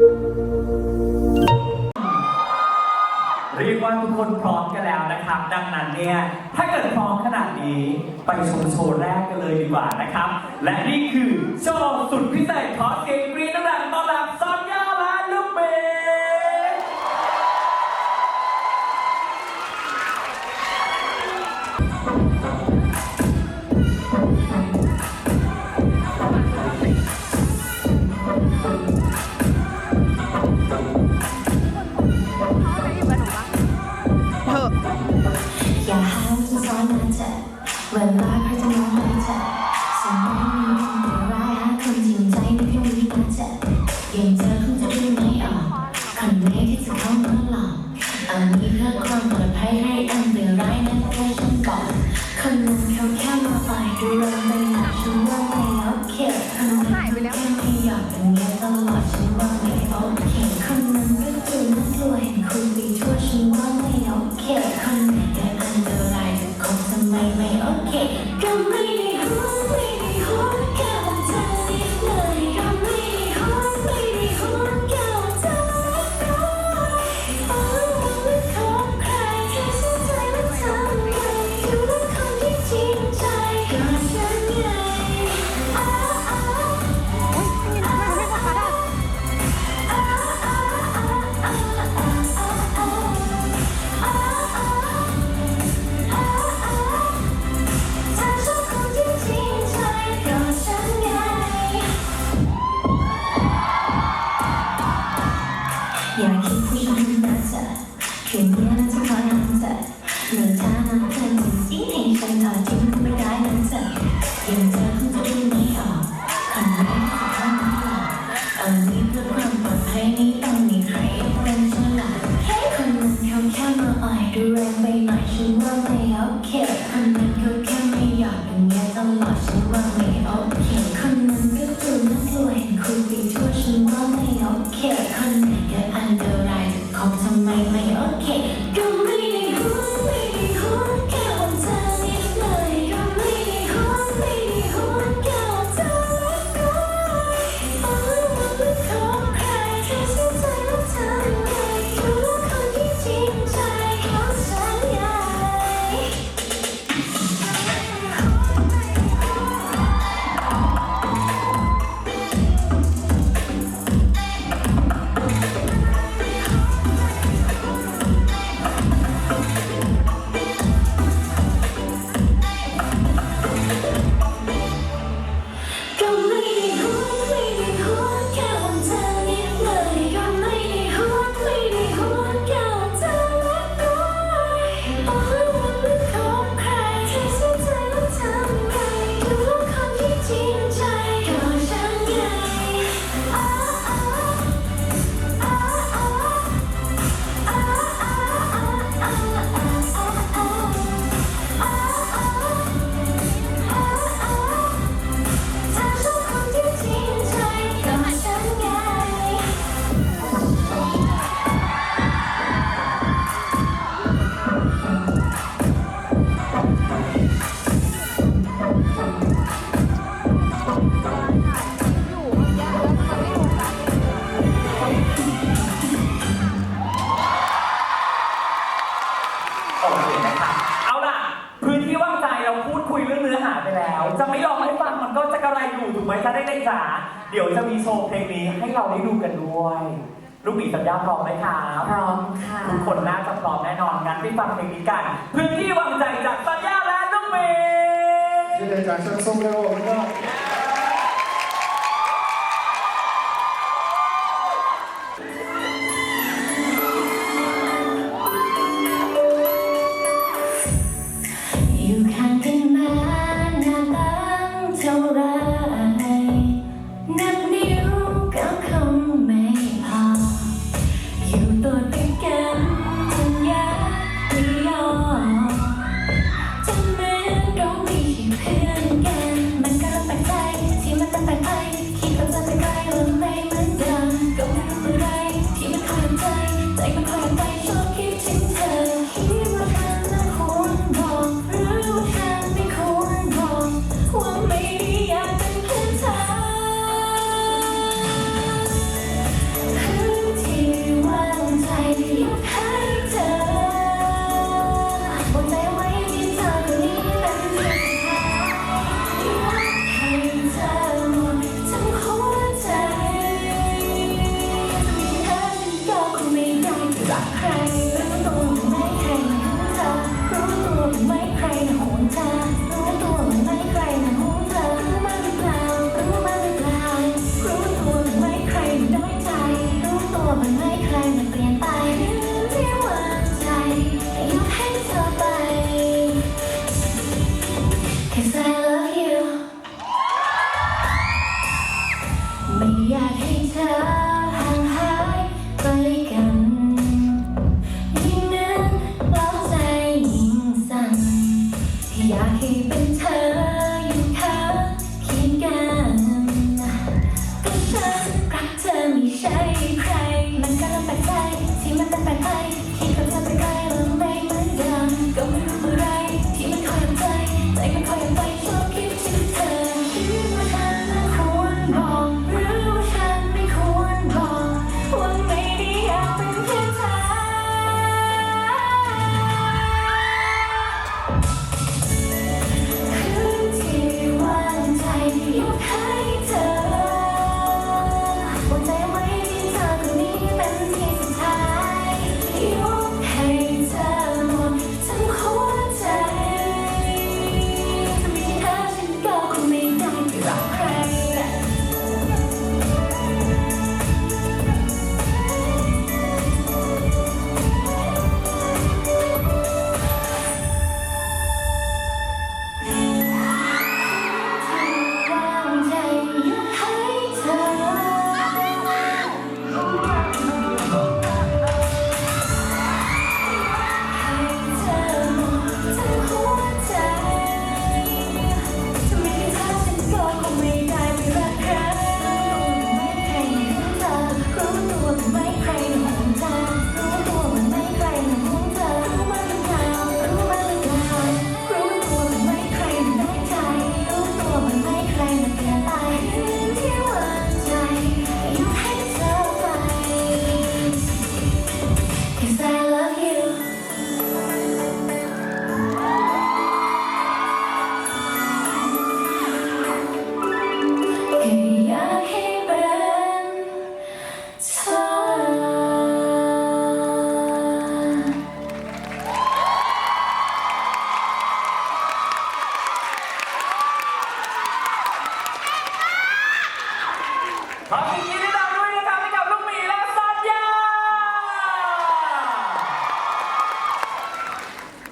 เรียกว่าทุกคนพร้อมกันแล้วนะครับ ดังนั้นเนี่ยถ้าเกิดพร้อมขนาดนี้ไปชมโชว์แรกกันเลยดีกว่านะครับ และนี่คือโชว์สุดพิเศษขอเสียงรี๊ดดังๆต้อนรับ อันนี้ที่จะเข้ามาหลอกอันนี้เพื่อความปลอดภัยให้อัเหนือร้ายนั้นแค่ฉันก่อนคนมุเขาแค่มาฝ่ายดูแ要给姑娘们打折，今年的折扣更大。牡丹花开了，整整一坛，顶不过玫瑰打折。come อยู่ถูกไหมจะได้ใด้จ๋าเดี๋ยวจะมีโชว์เพลงนี้ให้เราได้ดูกันด้วยลูกบีสัญญาพร้อมไหมคะพร้อมค่ะทุกคนน่าจะพร้อมแน่นอนงั้นไปฟังเพลงนี้กันพื้นที่วางใจจากสัญญาและลูกบีที่ได้จากชั้นส้มแล้วก็